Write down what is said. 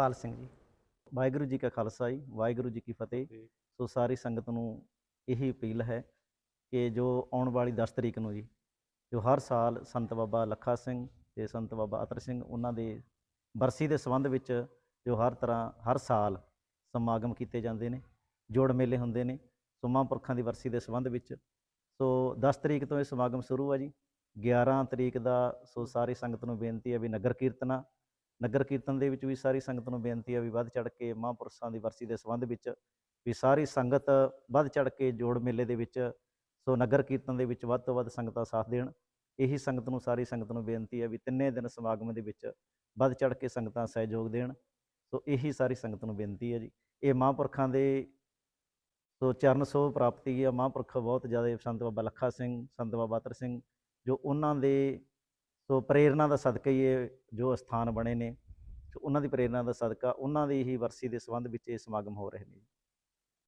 ਪਾਲ ਸਿੰਘ ਜੀ। ਵਾਹਿਗੁਰੂ ਜੀ ਕਾ ਖਾਲਸਾ ਜੀ ਵਾਹਿਗੁਰੂ ਜੀ ਕੀ ਫਤਿਹ। ਸੋ ਸਾਰੀ ਸੰਗਤ ਨੂੰ ਇਹੀ ਅਪੀਲ ਹੈ ਕਿ ਜੋ ਆਉਣ ਵਾਲੀ 10 ਤਰੀਕ ਨੂੰ ਜੀ ਜੋ ਹਰ ਸਾਲ ਸੰਤ ਬਾਬਾ ਲੱਖਾ ਸਿੰਘ ਤੇ ਸੰਤ ਬਾਬਾ ਅਤਰ ਸਿੰਘ ਉਹਨਾਂ ਦੇ ਬਰਸੀ ਦੇ ਸੰਬੰਧ ਵਿੱਚ ਜੋ ਹਰ ਤਰ੍ਹਾਂ ਹਰ ਸਾਲ ਸਮਾਗਮ ਕੀਤੇ ਜਾਂਦੇ ਨੇ ਜੋੜ ਮੇਲੇ ਹੁੰਦੇ ਨੇ ਸੋ ਮਹਾਂਪੁਰਖਾਂ ਦੀ ਵਰਸੀ ਦੇ ਸੰਬੰਧ ਵਿੱਚ। ਸੋ 10 ਤਰੀਕ ਤੋਂ ਇਹ ਸਮਾਗਮ ਸ਼ੁਰੂ ਆ ਜੀ। 11 ਤਰੀਕ ਦਾ ਸੋ ਸਾਰੀ ਸੰਗਤ ਨੂੰ ਬੇਨਤੀ ਹੈ ਵੀ ਨਗਰ ਕੀਰਤਨਾ ਨਗਰ ਕੀਰਤਨ ਦੇ ਵਿੱਚ ਵੀ ਸਾਰੀ ਸੰਗਤ ਨੂੰ ਬੇਨਤੀ ਹੈ ਵੀ ਵੱਧ ਚੜ ਕੇ ਮਹਾਂਪੁਰਸ਼ਾਂ ਦੀ ਵਰਸੀ ਦੇ ਸੰਬੰਧ ਵਿੱਚ ਵੀ ਸਾਰੀ ਸੰਗਤ ਵੱਧ ਚੜ ਕੇ ਜੋੜ ਮੇਲੇ ਦੇ ਵਿੱਚ, ਸੋ ਨਗਰ ਕੀਰਤਨ ਦੇ ਵਿੱਚ ਵੱਧ ਤੋਂ ਵੱਧ ਸੰਗਤਾਂ ਸਾਥ ਦੇਣ। ਇਹੀ ਸੰਗਤ ਨੂੰ, ਸਾਰੀ ਸੰਗਤ ਨੂੰ ਬੇਨਤੀ ਹੈ ਵੀ ਤਿੰਨੇ ਦਿਨ ਸਮਾਗਮ ਦੇ ਵਿੱਚ ਵੱਧ ਚੜ ਕੇ ਸੰਗਤਾਂ ਸਹਿਯੋਗ ਦੇਣ। ਸੋ ਇਹੀ ਸਾਰੀ ਸੰਗਤ ਨੂੰ ਬੇਨਤੀ ਹੈ ਜੀ। ਇਹ ਮਹਾਂਪੁਰਖਾਂ ਦੇ ਸੋ ਚਰਨ ਸੋਹ ਪ੍ਰਾਪਤੀ ਹੈ। ਮਹਾਂਪੁਰਖ ਬਹੁਤ ਜ਼ਿਆਦਾ ਸੰਤ ਬਾਬਾ ਲੱਖਾ ਸਿੰਘ, ਸੰਤ ਬਾਬਾ ਅਤਰ ਸਿੰਘ, ਜੋ ਉਹਨਾਂ ਦੇ ਸੋ ਪ੍ਰੇਰਣਾ ਦਾ ਸਦਕਾ ਹੀ ਇਹ ਜੋ ਸਥਾਨ ਬਣੇ ਨੇ, ਸੋ ਉਹਨਾਂ ਦੀ ਪ੍ਰੇਰਣਾ ਦਾ ਸਦਕਾ ਉਹਨਾਂ ਦੀ ਹੀ ਵਰਸੀ ਦੇ ਸੰਬੰਧ ਵਿੱਚ ਇਹ ਸਮਾਗਮ ਹੋ ਰਹੇ ਨੇ।